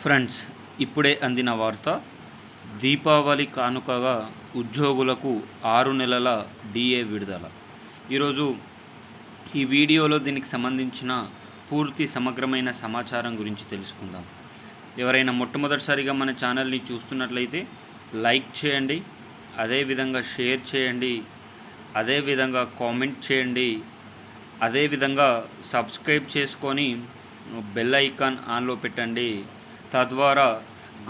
Friends ఇప్పుడే అందిన వార్త దీపావళి కానుకగా ఉద్యోగులకు ఆరు నెలల డిఏ విడుదల. ఈరోజు ఈ వీడియోలో దీనికి సంబంధించిన పూర్తి సమగ్రమైన సమాచారం గురించి తెలుసుకుందాం. ఎవరైనా మొట్టమొదటిసారిగా మన ఛానల్ని చూస్తున్నట్లయితే లైక్ చేయండి అదేవిధంగా షేర్ చేయండి అదేవిధంగా కామెంట్ చేయండి అదేవిధంగా సబ్స్క్రైబ్ చేసుకొని బెల్ ఐకాన్ ఆన్లో పెట్టండి. తద్వారా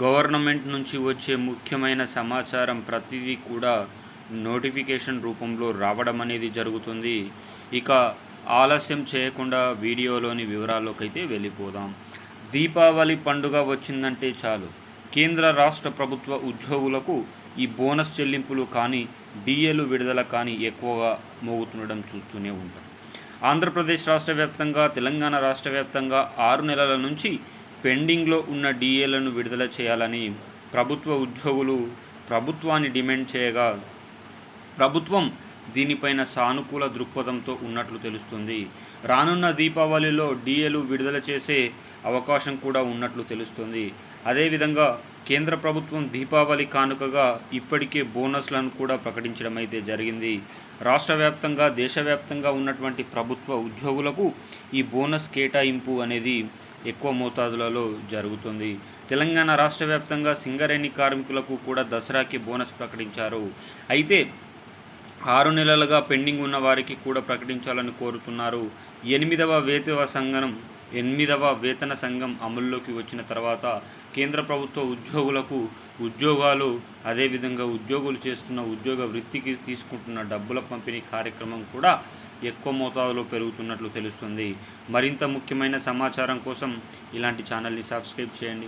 గవర్నమెంట్ నుంచి వచ్చే ముఖ్యమైన సమాచారం ప్రతిదీ కూడా నోటిఫికేషన్ రూపంలో రావడం అనేది జరుగుతుంది. ఇక ఆలస్యం చేయకుండా వీడియోలోని వివరాల్లోకైతే వెళ్ళిపోదాం. దీపావళి పండుగ వచ్చిందంటే చాలు. కేంద్ర రాష్ట్ర ప్రభుత్వ ఉద్యోగులకు ఈ బోనస్ చెల్లింపులు కానీ డిఏలు విడుదల కానీ ఎక్కువగా మోగుతుండడం చూస్తూనే ఉంటాం. ఆంధ్రప్రదేశ్ రాష్ట్ర వ్యాప్తంగా తెలంగాణ రాష్ట్ర వ్యాప్తంగా ఆరు నెలల నుంచి పెండింగ్లో ఉన్న డిఏలను విడుదల చేయాలని ప్రభుత్వ ఉద్యోగులు ప్రభుత్వాన్ని డిమాండ్ చేయగా ప్రభుత్వం దీనిపైన సానుకూల దృక్పథంతో ఉన్నట్లు తెలుస్తుంది. రానున్న దీపావళిలో డిఏలు విడుదల చేసే అవకాశం కూడా ఉన్నట్లు తెలుస్తుంది. అదేవిధంగా కేంద్ర ప్రభుత్వం దీపావళి కానుకగా ఇప్పటికే బోనస్లను కూడా ప్రకటించడం అయితే జరిగింది. రాష్ట్ర వ్యాప్తంగా దేశవ్యాప్తంగా ఉన్నటువంటి ప్రభుత్వ ఉద్యోగులకు ఈ బోనస్ కేటాయింపు అనేది ఎక్కువ మోతాదులలో జరుగుతుంది. తెలంగాణ రాష్ట్ర వ్యాప్తంగా సింగరేణి కార్మికులకు కూడా దసరాకి బోనస్ ప్రకటించారు. అయితే ఆరు నెలలుగా పెండింగ్ ఉన్న వారికి కూడా ప్రకటించాలని కోరుతున్నారు. ఎనిమిదవ వేతవ సంఘం ఎనిమిదవ వేతన సంఘం అమల్లోకి వచ్చిన తర్వాత కేంద్ర ప్రభుత్వ ఉద్యోగులకు ఉద్యోగాలు అదేవిధంగా ఉద్యోగులు చేస్తున్న ఉద్యోగ వృత్తికి తీసుకుంటున్న డబ్బుల పంపిణీ కార్యక్రమం కూడా ఎక్కువ మోతాదులో పెరుగుతున్నట్లు తెలుస్తుంది. మరింత ముఖ్యమైన సమాచారం కోసం ఇలాంటి ఛానల్ని సబ్స్క్రైబ్ చేయండి.